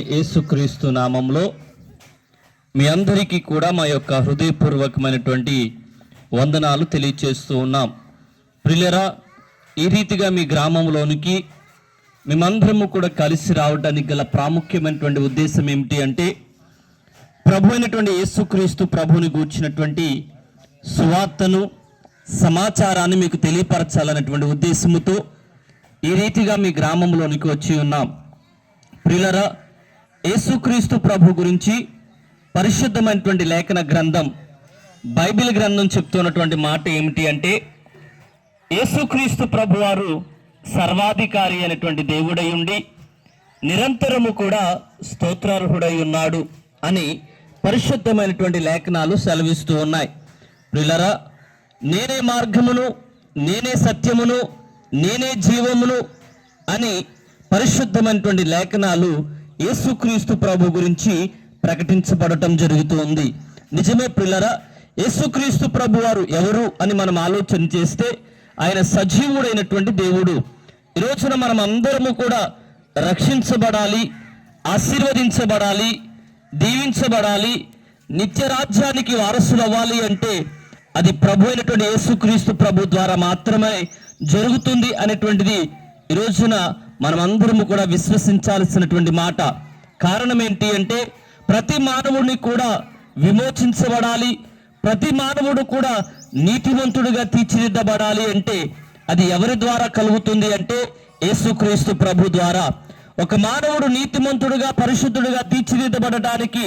ప్రభువైన యేసుక్రీస్తు నామంలో మీ అందరికీ కూడా మా యొక్క హృదయపూర్వకమైనటువంటి వందనాలు తెలియచేస్తూ ఉన్నాం. ప్రిలరా ఈ రీతిగా మీ గ్రామంలోనికి మేమందరము కూడా కలిసి రావడానికి గల ప్రాముఖ్యమైనటువంటి ఉద్దేశం ఏమిటి అంటే ప్రభు అయినటువంటి యేసుక్రీస్తు ప్రభుని గూర్చినటువంటి సువార్తను సమాచారాన్ని మీకు తెలియపరచాలనేటువంటి ఉద్దేశముతో ఈ రీతిగా మీ గ్రామంలోనికి వచ్చి ఉన్నాం. ప్రిలరా యేసుక్రీస్తు ప్రభు గురించి పరిశుద్ధమైనటువంటి లేఖన గ్రంథం బైబిల్ గ్రంథం చెప్తున్నటువంటి మాట ఏమిటి అంటే యేసుక్రీస్తు ప్రభువారు సర్వాధికారి అయినటువంటి దేవుడై ఉండి నిరంతరము కూడా స్తోత్రార్హుడై ఉన్నాడు అని పరిశుద్ధమైనటువంటి లేఖనాలు సెలవిస్తూ ఉన్నాయి. ప్రిలరా నేనే మార్గమును నేనే సత్యమును నేనే జీవమును అని పరిశుద్ధమైనటువంటి లేఖనాలు యేసుక్రీస్తు ప్రభు గురించి ప్రకటించబడటం జరుగుతుంది. నిజమే ప్రిల్లరా యేసుక్రీస్తు ప్రభు వారు ఎవరు అని మనం ఆలోచన చేస్తే ఆయన సజీవుడైనటువంటి దేవుడు. ఈ రోజున మనం అందరము కూడా రక్షించబడాలి ఆశీర్వదించబడాలి దీవించబడాలి నిత్య రాజ్యానికి వారసులు అవ్వాలి అంటే అది ప్రభు అయినటువంటి యేసుక్రీస్తు ప్రభు ద్వారా మాత్రమే జరుగుతుంది అనేటువంటిది ఈ మనమందరము మనం అందరము కూడా విశ్వసించాల్సినటువంటి మాట. కారణం ఏంటి అంటే ప్రతి మానవుడిని కూడా విమోచించబడాలి ప్రతి మానవుడు కూడా నీతివంతుడిగా తీర్చిదిద్దబడాలి అంటే అది ఎవరి ద్వారా కలుగుతుంది అంటే యేసుక్రీస్తు ప్రభు ద్వారా. ఒక మానవుడు నీతిమంతుడుగా పరిశుద్ధుడుగా తీర్చిదిద్దబడటానికి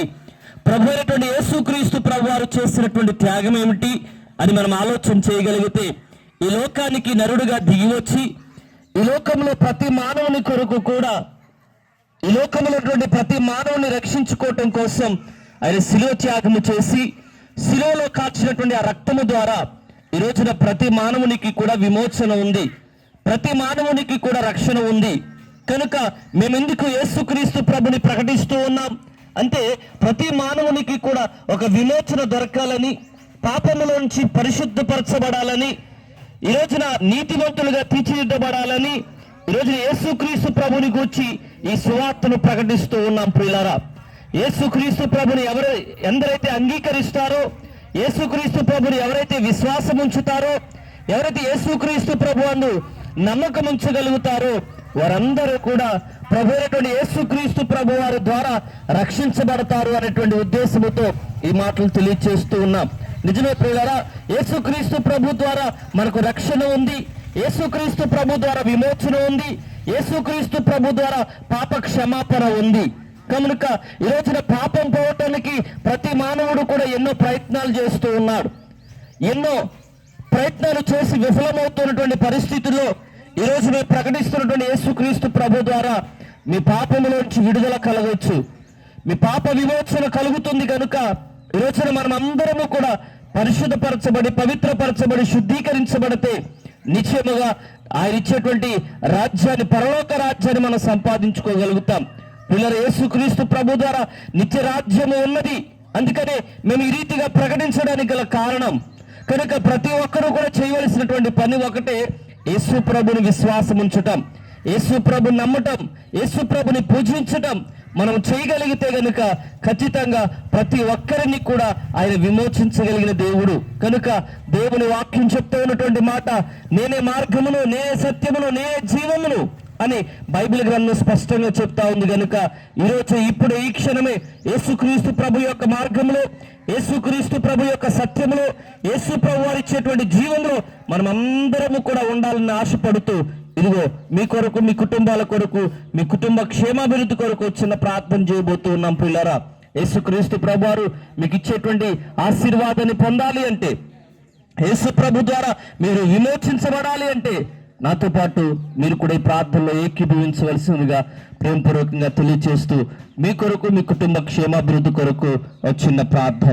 ప్రభు అయినటువంటి యేసుక్రీస్తు ప్రభు వారు చేసినటువంటి త్యాగం ఏమిటి అని మనం ఆలోచన చేయగలిగితే ఈ లోకానికి నరుడుగా దిగివచ్చి ఈ లోకంలో ప్రతి మానవుని కొరకు కూడా ఈ లోకములటువంటి ప్రతి మానవుని రక్షించుకోవటం కోసం ఆయన శిలువ త్యాగము చేసి శిలువలో కాల్చినటువంటి ఆ రక్తము ద్వారా ఈ రోజున ప్రతి మానవునికి కూడా విమోచన ఉంది. ప్రతి మానవునికి కూడా రక్షణ ఉంది. కనుక మేమెందుకు యేసుక్రీస్తు ప్రభుని ప్రకటిస్తూ ఉన్నాం? అంటే ప్రతి మానవునికి కూడా ఒక విమోచన దొరకాలని పాపములోంచి పరిశుద్ధపరచబడాలని ఈ రోజున నీతివంతులుగా తీర్చిదిద్దబడాలని ఈ రోజున యేసుక్రీస్తు ప్రభుని గూర్చి ఈ సువార్తను ప్రకటిస్తూ ఉన్నాం ప్రియులారా. యేసుక్రీస్తు ప్రభుని ఎవరు ఎందరైతే అంగీకరిస్తారో యేసుక్రీస్తు ప్రభుని ఎవరైతే విశ్వాసం ఉంచుతారో ఎవరైతే యేసుక్రీస్తు ప్రభు అందు నమ్మకం ఉంచగలుగుతారో వారందరూ కూడా ప్రభు అయినటువంటి యేసుక్రీస్తు ప్రభు వారి ద్వారా రక్షించబడతారు అనేటువంటి ఉద్దేశంతో ఈ మాటలు తెలియజేస్తూ ఉన్నాం. నిజమే ప్రియులారా యేసుక్రీస్తు ప్రభు ద్వారా మనకు రక్షణ ఉంది. యేసుక్రీస్తు ప్రభు ద్వారా విమోచన ఉంది. యేసుక్రీస్తు ప్రభు ద్వారా పాప క్షమాపణ ఉంది. కనుక ఈ రోజున పాపం పోవటానికి ప్రతి మానవుడు కూడా ఎన్నో ప్రయత్నాలు చేస్తూ ఉన్నాడు. ఎన్నో ప్రయత్నాలు చేసి విఫలమవుతున్నటువంటి పరిస్థితుల్లో ఈ మేము ప్రకటిస్తున్నటువంటి యేసుక్రీస్తు ప్రభు ద్వారా మీ పాపములోంచి విడుదల కలగవచ్చు మీ పాప విమోచన కలుగుతుంది కనుక ఈ మనం అందరము కూడా పరిశుద్ధపరచబడి పవిత్రపరచబడి శుద్ధీకరించబడితే నిశ్చయముగా ఆయన ఇచ్చేటువంటి రాజ్యాన్ని పరలోక రాజ్యాన్ని మనం సంపాదించుకోగలుగుతాం. పిల్లల యేసుక్రీస్తు ప్రభు ద్వారా నిత్య రాజ్యము ఉన్నది. అందుకనే మేము ఈ రీతిగా ప్రకటించడానికి గల కారణం. కనుక ప్రతి ఒక్కరూ కూడా చేయవలసినటువంటి పని ఒకటే యేసు ప్రభుని విశ్వాసం ఉంచటం యేసు ప్రభుని నమ్మటం. యేసు ప్రభుని పూజించటం. మనం చేయగలిగితే కనుక ఖచ్చితంగా ప్రతి ఒక్కరిని కూడా ఆయన విమోచించగలిగిన దేవుడు. కనుక దేవుని వాక్యం చెప్తూ ఉన్నటువంటి మాట నేనే మార్గమును నేనే సత్యమును నేనే జీవమును అని బైబిల్ గ్రంథం స్పష్టంగా చెప్తా ఉంది కనుక ఈరోజు ఇప్పుడు ఈ క్షణమే యేసుక్రీస్తు ప్రభు యొక్క మార్గంలో యేసుక్రీస్తు ప్రభు యొక్క సత్యములో యేసు ప్రభు వారు ఇచ్చేటువంటి జీవంలో మనం అందరము కూడా ఉండాలని ఆశపడుతూ ఇదిగో మీ కొరకు మీ కుటుంబాల కొరకు మీ కుటుంబ క్షేమాభివృద్ధి కొరకు చిన్న ప్రార్థన చేయబోతూ ఉన్నాం పిల్లరా. యేసుక్రీస్తు ప్రభు వారు మీకు ఇచ్చేటువంటి ఆశీర్వాదాన్ని పొందాలి అంటే యేసు ప్రభు ద్వారా మీరు విమోచించబడాలి అంటే నాతో పాటు మీరు కూడా ఈ ప్రార్థనలో ఏకీభవించవలసిందిగా ప్రేమపూర్వకంగా తెలియజేస్తూ మీ కొరకు మీ కుటుంబ క్షేమాభివృద్ధి కొరకు వచ్చిన చిన్న ప్రార్థన.